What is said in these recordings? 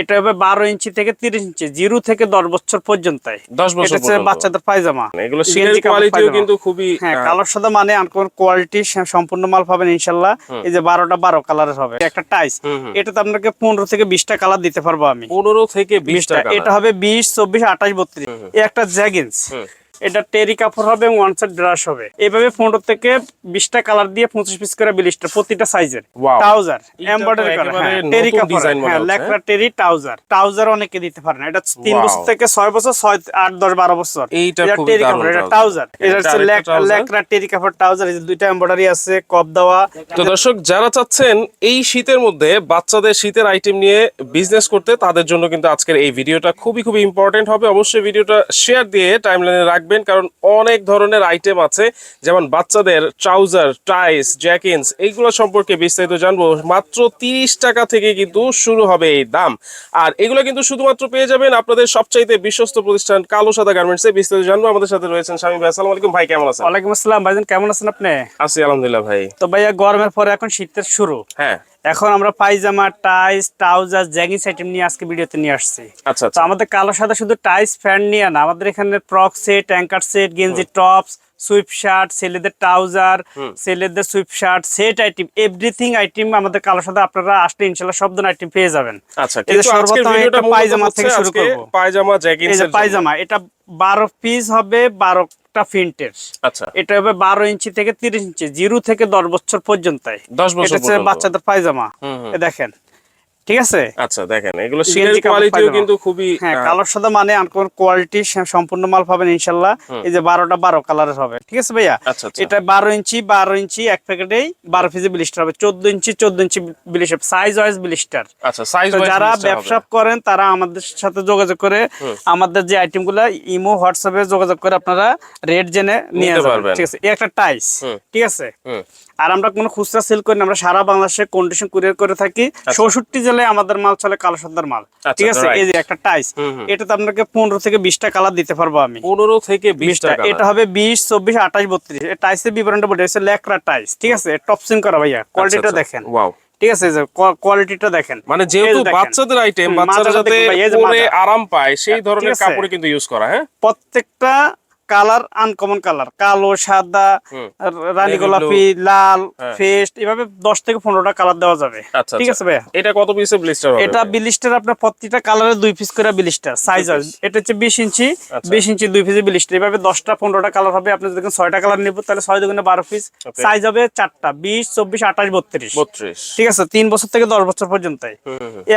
এটা হবে বারো ইঞ্চি থেকে তিরিশ ইঞ্চি জিরো থেকে দশ বছর পর্যন্ত দশ বছর বাচ্চাদের পায়জামা। এগুলো কোয়ালিটিও পায়জামা। কিন্তু খুবই হ্যাঁ কালার সাদা মানে আনকমন কোয়ালিটি সম্পূর্ণ মাল পাবেন ইনশাল্লাহ। এই যে বারোটা বারো কালারের হবে। একটা টাইস এটা তো এটাতে আপনাকে পনেরো থেকে বিশটা কালার দিতে পারব আমি। পনেরো থেকে বিশটা এটা হবে বিশ চব্বিশ আঠাশ বত্রিশ। একটা জ্যাগিন্স। এটা টেরি কাপড় হবে এবং ওয়ান সাইড ব্রাশ হবে। এইভাবে পনেরো থেকে বিশটা কালার দিয়ে পঁচিশ পিস করে বিলিশটা প্রতিটা সাইজের ট্রাউজার করা হ্যাঁ টেরি কাপড় হ্যাঁ টেরি ট্রাউজার ট্রাউজার অনেকে দিতে পারে না। এটা তিন বছর থেকে ছয় বছর ছয় আট দশ বারো বছর। এইটা টেরি কাপড় এটা ট্রাউজার এটা হচ্ছে টেরি কাপড় ট্রাউজার এই দুইটা এমব্রয়ডারি আছে কপ দেওয়া। তো দর্শক যারা চাচ্ছেন এই শীতের মধ্যে বাচ্চাদের শীতের আইটেম নিয়ে বিজনেস করতে তাদের জন্য কিন্তু আজকের এই ভিডিওটা খুবই খুবই ইম্পর্টেন্ট হবে। অবশ্যই ভিডিওটা শেয়ার দিয়ে টাইমলাইনে রাখবেন। কারণ অনেক ধরনের আইটেম আছে যেমন বাচ্চাদের ট্রাউজার টাইস জ্যাকিন্স এইগুলো সম্পর্কে বিস্তারিত জানব। মাত্র তিরিশ টাকা থেকে কিন্তু শুরু হবে এই দাম। আর এগুলো কিন্তু শুধুমাত্র পেয়ে যাবেন আপনাদের সবচাইতে বিশ্বস্ত প্রতিষ্ঠান কালো সাদা গার্মেন্টসে বিস্তারিত জানব আমাদের সাথে রয়েছেন স্বামী ভাই। আসসালামু আলাইকুম ভাই কেমন আছেন? ওয়ালাইকুম আসসালাম ভাইজান কেমন আছেন আপনি? আছি আলহামদুলিল্লাহ ভাই। তো ভাইয়া গরমের পরে এখন শীতের শুরু। হ্যাঁ। এখন আমরা pyjama tights trouser jeggings item নিয়ে আজকে ভিডিওতে নিয়ে আসছি। আচ্ছা তো আচ্ছা আমাদের কালো সাদা শুধু টাইস ফ্যান নিয়ে না আমাদের এখানে ফ্রক সেট ট্যাঙ্কার সেট গেঞ্জি টপস সুইপ শার্ট ছেলেদের ট্রাউজার ছেলেদের sweatshirt set item everything item আমাদের কালো সাদা আপনারা আসলে ইনশাল্লাহ সব ধরনের আইটেম পেয়ে যাবেন। আচ্ছা সর্বপ্রথম পায়জামা থেকে শুরু করব। পায়জামা পায়জামা এটা বারো পিস হবে বারোটা ফিন্টের আচ্ছা। এটা হবে বারো ইঞ্চি থেকে তিরিশ ইঞ্চি জিরো থেকে দশ বছর পর্যন্ত 10 বছর। বাচ্চাদের পায়জামা। দেখেন ঠিক আছে? আচ্ছা দেখেন এগুলো গেঞ্জি কোয়ালিটিও কিন্তু খুবই হ্যাঁ কালার সাথে মানে আনকমন কোয়ালিটি সম্পূর্ণ মাল পাবেন ইনশাল্লাহ। এই যে বারোটা বারো কালারের হবে ঠিক আছে ভাইয়া? আচ্ছা, আচ্ছা। এটা বারো ইঞ্চি বারো ইঞ্চি এক প্যাকেটেই বারো পিসে ব্লিস্টার হবে। চোদ্দ ইঞ্চি চোদ্দ inch blister size wise blister আচ্ছা সাইজ তো যারা ব্যবসা করেন তারা আমাদের সাথে যোগাযোগ করে আমাদের যে আইটেমগুলা ইমো হোয়াটসঅ্যাপে যোগাযোগ করে আপনারা রেট জেনে নিয়ে যাবেন। ঠিক আছে এই একটা টাইস ঠিক আছে? আর আমরা কোনো খুচরা সেল করি না আমরা সারা বাংলাদেশে কন্ডিশন কুরিয়ার করে থাকি। চৌষট্টি জেলায় আমাদের মাল চলে কালো সন্ধ্যার মাল। আচ্ছা, ঠিক আছে? এই যে একটা টাইস। এটাতে আপনাকে পনেরো থেকে বিশটা কালার দিতে পারব আমি। পনেরো থেকে বিশটা এটা হবে বিশ চব্বিশ আঠাশ বত্রিশ। টাইসের বিবরণটা বলে হচ্ছে লেকরা টাইস ঠিক আছে? টপসিং করা ভাইয়া। কোয়ালিটিটা দেখেন। ওয়াও ঠিক আছে? কোয়ালিটিটা দেখেন। মানে যেহেতু বাচ্চাদের আইটেম বাচ্চারা যাতে পরে আরাম পায় সেই ধরনের আছে। কাপড়ে কিন্তু ইউজ করা হ্যাঁ? প্রত্যেকটা কালার আনকমন কালার। কালো সাদা রানী গোলাপি লাল হ্যাঁ। ফেস্ট এভাবে দশ থেকে পনেরোটা কালার দেওয়া যাবে। আচ্ছা ঠিক আচ্ছা। আছে ভাইয়া? এটা কত পিসের ব্লিস্টার এটা বিলিস্টার আপনার প্রত্যেকটা কালারে দুই পিস করে বিলিস্টার সাইজ piece। এটা হচ্ছে বিশ ইঞ্চি আচ্ছা। বিশ ইঞ্চি দুই পিসের বিলিস্টার এভাবে দশটা পনেরোটা কালার হবে। আপনি যদি ছয়টা কালার নেব তাহলে ছয় দুগুণে বারো পিস সাইজ হবে চারটা বিশ চব্বিশ আঠাশ বত্রিশ। বত্রিশ। ঠিক আছে? তিন বছর থেকে দশ বছর পর্যন্ত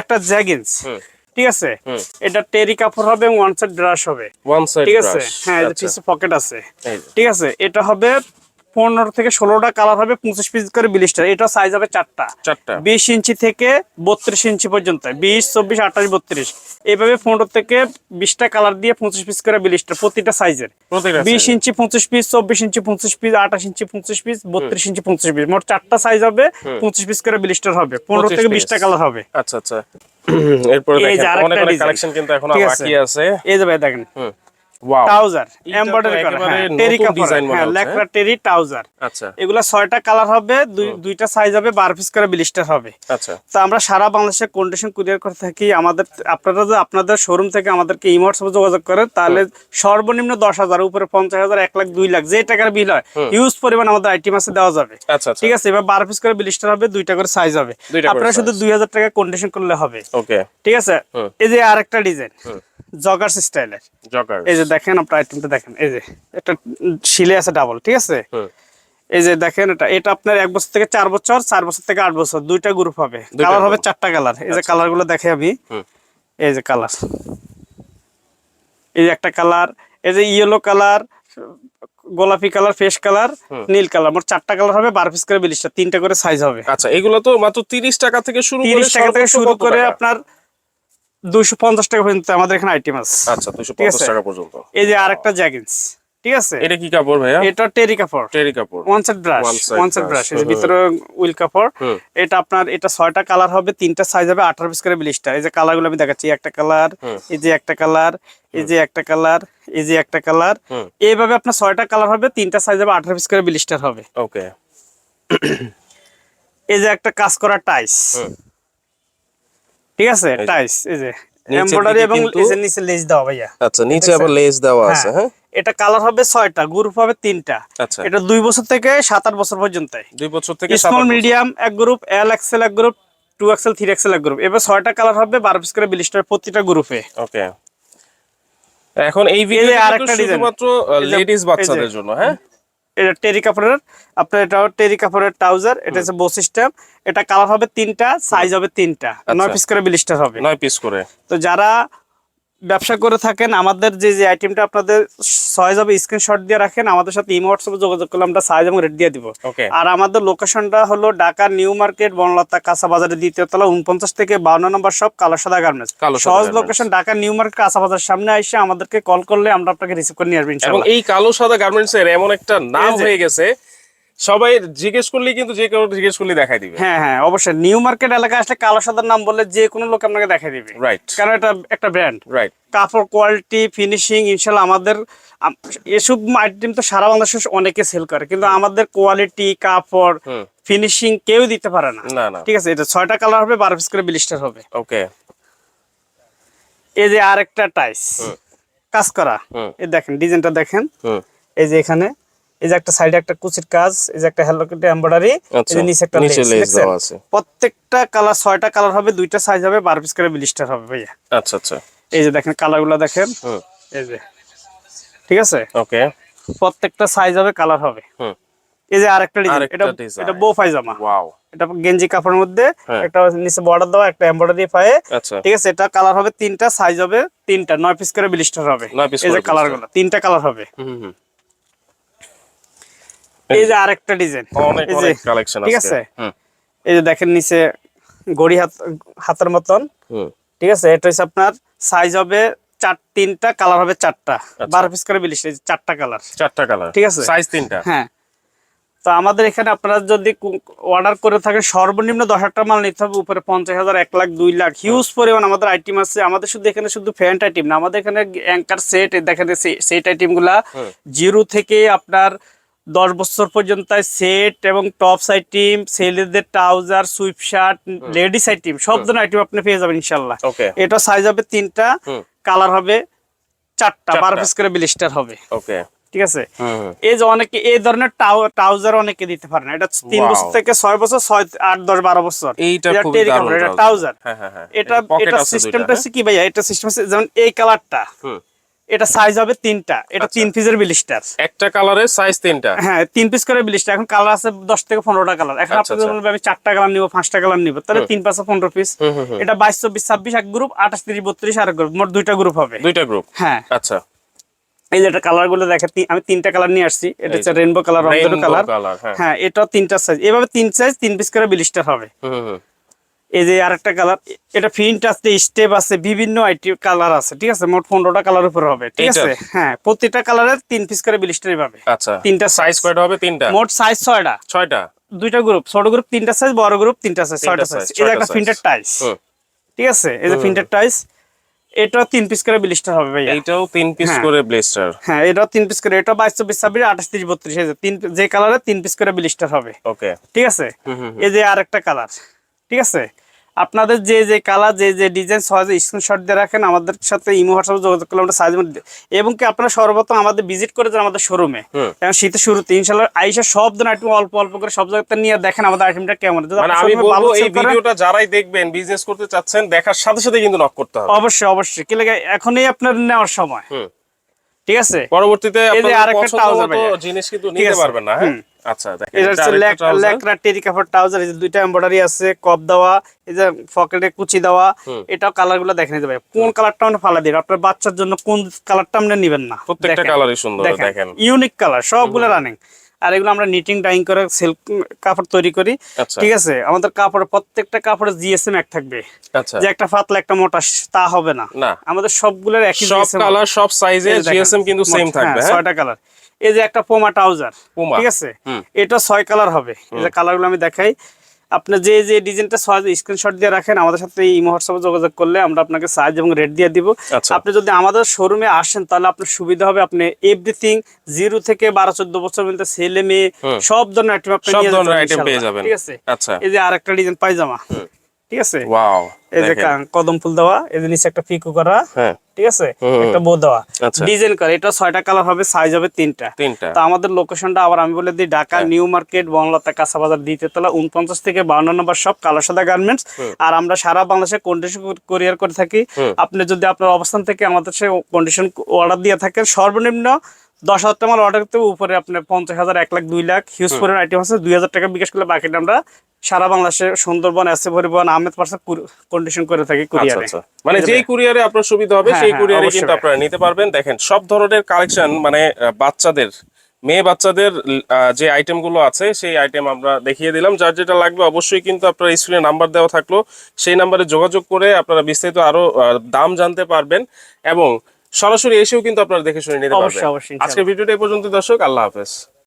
একটা জ্যাগিন্স। ঠিক আছে? এটা টেরি কাপড় হবে ওয়ান সাইড ব্রাশ হবে। ওয়ান সাইড ঠিক আছে? হ্যাঁ পিসে পকেট আছে। ঠিক আছে? এটা হবে পনেরো থেকে ষোলোটা কালার হবে পঁচিশ পিস করে বিলিস্টার এটা সাইজ হবে চারটা। চারটা। বিশ ইঞ্চি থেকে বত্রিশ ইঞ্চি পর্যন্ত। বিশ চব্বিশ আঠাশ বত্রিশ। এইভাবে পনেরো থেকে বিশটা কালার দিয়ে পঁচিশ পিস করে বিলিস্টার প্রতিটা সাইজের বিশ ইঞ্চি পঁচিশ পিস চব্বিশ ইঞ্চি পঁচিশ পিস আঠাশ ইঞ্চি পঁচিশ পিস বত্রিশ ইঞ্চি পঁচিশ পিস মোট চারটা সাইজ হবে পঁচিশ পিস করে বিলিস্টার হবে। পনেরো থেকে। বিশটা কালার হবে। আচ্ছা আচ্ছা। এরপরে দেখেন অনেক অনেক কালেকশন কিন্তু এখন বাকি আছে। এই যে ভাই দেখেন। ট্রাউজার এমব্রয়ডারি করা একেবারে হ্যাঁ নতুন টেরি কাপড় হ্যাঁ। টেরি ট্রাউজার আচ্ছা। এগুলা কালার হবে দুই দুইটা সাইজ হবে পিস করে বিলিস্টার হবে। আচ্ছা। তো আমরা সারা বাংলাদেশে কন্ডিশন কুরিয়ার করে থাকি আমাদের আপনারা যদি আপনাদের শোরুম থেকে আমাদেরকে যোগাযোগ করেন তাহলে সর্বনিম্ন দশ হাজার উপরে পঞ্চাশ হাজার এক লাখ দুই লাখ যে টাকার বিল হয় ইউজ পরিমাণ আমাদের আইটি মাসে দেওয়া যাবে। আচ্ছা ঠিক আছে এবার বারো পিস করে বিলিস্টার হবে দুইটা করে সাইজ হবে। আপনারা শুধু size। দুই হাজার টাকা কন্ডিশন করলে হবে। ওকে ঠিক আছে? এই যে আরেকটা ডিজাইন জগার্স স্টাইলের জকার এই যে দেখেন আপনার আইটেমটা দেখেন। এই যে একটা শিলে আছে ডাবল ঠিক আছে? এই যে দেখেন এটা এটা আপনার এক বছর থেকে চার বছর চার বছর থেকে আট বছর দুইটা গ্রুপ হবে। কালার হবে চারটা কালার এই যে কালারগুলো দেখে আমি। এই যে কালার এই যে একটা কালার এই যে ইয়েলো কালার গোলাপি কালার ফেস কালার নীল কালার মোট চারটা কালার হবে বারো পিস করে বিলিশটা তিনটা করে সাইজ হবে। আচ্ছা এগুলো তো মাত্র তিরিশ টাকা থেকে শুরু তিরিশ টাকা থেকে শুরু করে আপনার দুইশো পঞ্চাশ টাকা পর্যন্ত আমাদের এখানে আইটেম আছে। আচ্ছা ঠিক পঞ্চাশ। টাকা পর্যন্ত। এই যে আরেকটা জ্যাগিন্স ঠিক আছে? এটা কি কাপড় ভাইয়া? এটা টেরি কাপড়। টেরি কাপড়। One side brush one side brush হুম। ভিতরে উইল কাপড়। এটা আপনার এটা ছয়টা কালার হবে তিনটা সাইজ হবে আঠারো পিস করে ব্লিস্টার এই যে কালারগুলো আমি দেখাচ্ছি একটা কালার এই যে একটা কালার এই যে একটা কালার এই যে একটা কালার। এইভাবে আপনার ছয়টা কালার হবে তিনটা সাইজ হবে আঠারো পিস করে ব্লিস্টার হবে। ওকে এই যে একটা কাজ করা টাইস। ঠিক আছে? টাইস এই যে। এমব্রয়ডারি এবং এই যে নিচে লেস দেওয়া ভাইয়া। আচ্ছা নিচে আবার লেস দেওয়া আছে হ্যাঁ? এটা কালার হবে ছয়টা গ্রুপ হবে তিনটা। আচ্ছা। এটা দুই বছর থেকে সাত আট বছর পর্যন্ত। দুই বছর থেকে স্মল মিডিয়াম এক গ্রুপ এল এক্সেল এক group two XL three XL এক গ্রুপ এবার ছয়টা কালার হবে বারো পিস করে বিলিস্টার প্রতিটা গ্রুপে ওকে এখন এই যে ভিডিও আরেকটা। শুধুমাত্র লেডিস বাচ্চাদের জন্য হ্যাঁ? এটা টেরি কাপড়ের আপনার এটা টেরি কাপড়ের ট্রাউজার এটা হচ্ছে বো সিস্টেম এটা কালার হবে তিনটা সাইজ হবে তিনটা নয় পিস করে বিলিস্টার হবে। নয় পিস করে। তো যারা ব্যবসা করে থাকেন আমাদের যে যে আইটেমটা আপনাদের সাইজ হবে স্ক্রিনশট দিয়ে রাখেন আমাদের সাথে ইমো হোয়াটসঅ্যাপে যোগাযোগ করলে আমরা সাইজ এবং রেট দিয়ে দিব। ওকে আর আমাদের লোকেশনটা হলো ঢাকা নিউ মার্কেট বনলতা কাঁচা বাজারের দ্বিতীয় তলা উনপঞ্চাশ থেকে বাউন্ন নম্বর সব কালো সাদা গার্মেন্টস কালো সহজ লোকেশন ঢাকা নিউ মার্কেট কাঁচা বাজার সামনে এসে আমাদেরকে কল করলে আমরা আপনাকে রিসিভ করে নিয়ে আসবেন এই কালো সাদা গার্মেন্টস এর এমন একটা নাম হয়ে গেছে সবাই জিজ্ঞেস করলেই কিন্তু যে কেউ জিজ্ঞেস করলে দেখাই দিবে। হ্যাঁ হ্যাঁ অবশ্যই। নিউ মার্কেট এলাকায় আসলে কালো সাদার নাম বললে যে কোনো লোক আপনাকে দেখাই দিবে। রাইট কারণ এটা একটা ব্র্যান্ড রাইট কাপড় কোয়ালিটি ফিনিশিং ইনশাল্লাহ আমাদের এসব আইটেম তো সারা বাংলাদেশে অনেকে সেল করে। কিন্তু আমাদের কোয়ালিটি কাপড় ফিনিশিং কেউ দিতে পারে না। ঠিক আছে? এটা ছয়টা কালার হবে বারো পিস করে বিলিস্টার হবে। ওকে এই যে আরেকটা টাইস কাজ করা। এই দেখেন ডিজাইনটা দেখেন। এই যে এখানে এই যে একটা সাইডে একটা কুচির কাজ এই যে একটা হ্যালো এমব্রয়ডারি এই আচ্ছা যে নিচে একটা নিচে লেস দেওয়া আছে। প্রত্যেকটা কালার ছয়টা কালার হবে দুইটা সাইজ হবে বারো পিস করে বিলিস্টার হবে ভাইয়া। আচ্ছা আচ্ছা। এই যে দেখেন কালারগুলো দেখেন এই যে ঠিক আছে? ওকে। প্রত্যেকটা সাইজ হবে কালার হবে। হুম। এই যে আরেকটা ডিজাইন এটা। এটা বো পায়জামা। ওয়াও এটা গেঞ্জি কাপড়ের মধ্যে হ্যাঁ। একটা নিচে বর্ডার দেওয়া একটা এমব্রয়ডারি পায়ে। আচ্ছা। ঠিক আছে এটা কালার হবে তিনটা সাইজ হবে তিনটা নয় পিস করে বিলিস্টার হবে। এই যে করে কালারগুলো তিনটা কালার হবে। হুম হুম। এই যে আরেকটা ডিজাইন। অনেক অনেক কালেকশন ঠিক আছে? এই যে দেখেন নিচে গড়ি হাত হাতের মতন। ঠিক আছে? এটা হচ্ছে আপনার সাইজ হবে চার তিনটা কালার হবে চারটা। আচ্ছা। বারো পিস করে বিলিস্টার চারটা কালার চারটা কালার ঠিক আছে। সাইজ তিনটা। হ্যাঁ। তো আমাদের এখানে আপনারা যদি অর্ডার করে থাকেন সর্বনিম্ন দশ হাজার মাল নিতে হবে। উপরে পঞ্চাশ হাজার এক লাখ দুই লাখ। হিউজ পরিমাণ আমাদের আইটেম আছে। আমাদের শুধু এখানে শুধু ফ্যান্ট আইটেম না আমাদের এখানে অ্যাঙ্কার সেট দেখেন সেট আইটেমগুলা জিরো থেকে আপনার দশ বছর পর্যন্ত সেট এবং টপস আইটেম ছেলেদের trouser sweep shirt ladies item সব ধরনের আইটেম আপনি পেয়ে যাবেন ইনশাল্লাহ এটা সাইজ হবে তিনটা কালার হবে চারটা বারো। পিস করে বিলিস্টার হবে। ওকে। ঠিক আছে? এই যে অনেকে এই ধরনের ট্রাউজার অনেকে দিতে পারে না। এটা তিন. বছর থেকে ছয় বছর ছয় আট দশ বারো বছর। এইটা এটা এটা ট্রাউজার হ্যাঁ হ্যাঁ হ্যাঁ। এটা এটা সিস্টেমটা হচ্ছে কি ভাইয়া? এটা সিস্টেম যেমন এই কালারটা এটা সাইজ হবে তিনটা। এটা আচ্ছা। তিন পিসের বিলিস্টার একটা কালারের সাইজ তিনটা। হ্যাঁ তিন পিস করে বিলিস্টার এখন কালার আছে দশ থেকে পনেরোটা কালার এখন আচ্ছা, আপনি আচ্ছা। বলবেন আমি চারটা কালার নিবো পাঁচটা কালার নিবো। তাহলে তিন পাঁচশো পনেরো পিস এটা বাইশ চব্বিশ ছাব্বিশ এক গ্রুপ আঠাশ তিরিশ বত্রিশ আর গ্রুপ মোট দুইটা গ্রুপ হবে। দুইটা গ্রুপ হ্যাঁ। আচ্ছা। এই যে এটা কালারগুলো দেখে আমি তিনটা কালার নিয়ে আসছি। এটা হচ্ছে রেনবো কালার কালার হ্যাঁ। হ্যাঁ এটাও তিনটা সাইজ এভাবে তিন সাইজ তিন পিস করে বিলিস্টার হবে। এই যে আরেকটা কালার এটা প্রিন্ট আছে স্টেপ আছে বিভিন্ন আইটি কালার আছে ঠিক আছে? মোট পনেরোটা কালার উপর হবে ঠিক আছে? হ্যাঁ প্রতিটা কালারের তিন পিস করে বিলিস্টারই পাবে। আচ্ছা। তিনটা সাইজ। কয়টা হবে? তিনটা? মোট সাইজ ছয়টা। ছয়টা? দুইটা গ্রুপ ছোট গ্রুপ তিনটা সাইজ বড় গ্রুপ তিনটা সাইজ ছয়টা সাইজ ছয়টা একটা। প্রিন্টার টাইস ঠিক আছে? এই যে প্রিন্টার টাইস এটাও তিন পিস করে বিলিস্টার হবে ভাইয়া। এইটাও তিন পিস হ্যাঁ। করে ব্লিস্টার হ্যাঁ এটাও তিন পিস করে এটা বাইশ চব্বিশ ছাব্বিশ আঠাশ তিরিশ বত্রিশ যে তিন যে কালারে তিন পিস করে বিলিস্টার হবে। ওকে ঠিক আছে? এই যে আরেকটা কালার। ঠিক আছে? আপনাদের যে যে কালার যে যে ডিজাইন সহজে স্ক্রিনশট দিয়ে রাখেন আমাদের সাথে ইমো হোয়াটসঅ্যাপে যোগাযোগ করলে আমরা সাইজ এবং কি আপনারা সর্বপ্রথম আমাদের ভিজিট করে যান আমাদের শোরুমে। এখন শীতের শুরুতে ইনশাল্লাহ আইসা সব ধরনের আইটেম অল্প অল্প করে সব জায়গাতে নিয়ে দেখেন আমাদের আইটেমটা কেমন। মানে আমি বলব এই ভিডিওটা যারাই দেখবেন বিজনেস করতে চাচ্ছেন দেখার সাথে সাথে কিন্তু নক করতে হবে। অবশ্যই অবশ্যই। কি লাগে এখনই আপনার নেওয়ার সময়। ঠিক আছে? পরবর্তীতে আরেকটা পছন্দ জিনিস কিন্তু নিতে পারবেন না হ্যাঁ। আচ্ছা এটা এটা হচ্ছে আরেকটা লেক- trouser। লেকরা টেরি কাপড় ট্রাউজার এই যে দুইটা এমব্রয়ডারি আছে কপ দেওয়া এই যে পকেটে কুচি দেওয়া। এটাও দেখে নিতে কোন কালারটা আমরা ফালা দিই? আপনার বাচ্চার জন্য কোন কালারটা নেবেন না? প্রত্যেকটা কালারই সুন্দর দেখেন দেখেন। ইউনিক কালার সবগুলো রানিং আর এগুলো আমরা নিটিং ডাইং করে সিল্ক কাপড় তৈরি করি। আচ্ছা। ঠিক আছে? আমাদের কাপড় প্রত্যেকটা কাপড়ে জিএসএম এক থাকবে। আচ্ছা। যে একটা পাতলা একটা মোটা তা হবে না। আমাদের সবগুলোর একই সব কালার সব সাইজে জিএসএম কিন্তু সেম থাকবে হ্যাঁ, হ্যাঁ? ছয়টা কালার এই যে একটা পোমা ট্রাউজার ঠিক আছে? এটা ছয় কালার হবে। এই যে কালারগুলো আমি দেখাই। আপনি যে যে ডিজাইনটা স্ক্রিনশট দিয়ে রাখেন আমাদের সাথে ইমো হোয়াটসঅ্যাপে যোগাযোগ করলে আমরা আপনাকে সাইজ এবং রেট দিয়ে দিব। আচ্ছা। আপনি যদি আমাদের শোরুমে আসেন তাহলে আপনার সুবিধা হবে আপনি এভরিথিং জিরো থেকে বারো চোদ্দ বছর পর্যন্ত ছেলে মেয়ে সব ধরনের আইটেম আপনি ঠিক আছে? আচ্ছা। এই যে আরেকটা ডিজাইন পায়জামা। ঠিক আছে? ওয়াও এই যে কদম ফুল দেওয়া এই যে নিচে একটা পিকো করা হ্যাঁ। ঠিক আছে? একটা বো দেওয়া। আচ্ছা। ডিজাইন করা এটা ছয়টা কালার হবে সাইজ হবে তিনটা। তিনটা। তো আমাদের লোকেশনটা আবার আমি বলে দিই ঢাকা হ্যাঁ। নিউ মার্কেট বনলতা কাঁচাবাজার দ্বিতীয়তলা উনপঞ্চাশ থেকে বাউন্ন নম্বর সব কালাসাদা গার্মেন্টস আর আমরা সারা বাংলাদেশে কন্ডিশন কোরিয়ার করে থাকি। আপনি যদি আপনার অবস্থান থেকে আমাদের সে কন্ডিশন অর্ডার দিয়ে থাকেন সর্বনিম্ন দশ হাজার টাকা অর্ডার করতে উপরে আপনার পঞ্চাশ হাজার এক লাখ দুই লাখ। হিউজ পরিমাণ আইটেম আছে দুই হাজার টাকা বিকাশ করলে বাকিটা আমরা সারা বাংলাদেশে সুন্দরবন এসে পরিবহন আহমেদ পার্সা কন্ডিশন করে থাকি আচ্ছা কুরিয়ারে আচ্ছা। মানে যেই কুরিয়ারে আপনার সুবিধা হবে হ্যাঁ, সেই হ্যাঁ, কুরিয়ারে কিন্তু আপনারা নিতে পারবেন। দেখেন সব ধরনের কালেকশন মানে বাচ্চাদের মেয়ে বাচ্চাদের যে আইটেমগুলো আছে সেই আইটেম আমরা দেখিয়ে দিলাম। যার যেটা লাগবে অবশ্যই কিন্তু আপনার স্ক্রিনে নাম্বার দেওয়া থাকল। সেই নাম্বারে যোগাযোগ করে আপনারা বিস্তারিত আরও দাম জানতে পারবেন এবং সরাসরি এসেও কিন্তু আপনারা দেখে শুনে নিতে পারবেন। আজকের ভিডিওটা এই পর্যন্ত দর্শক। আল্লাহ হাফেজ।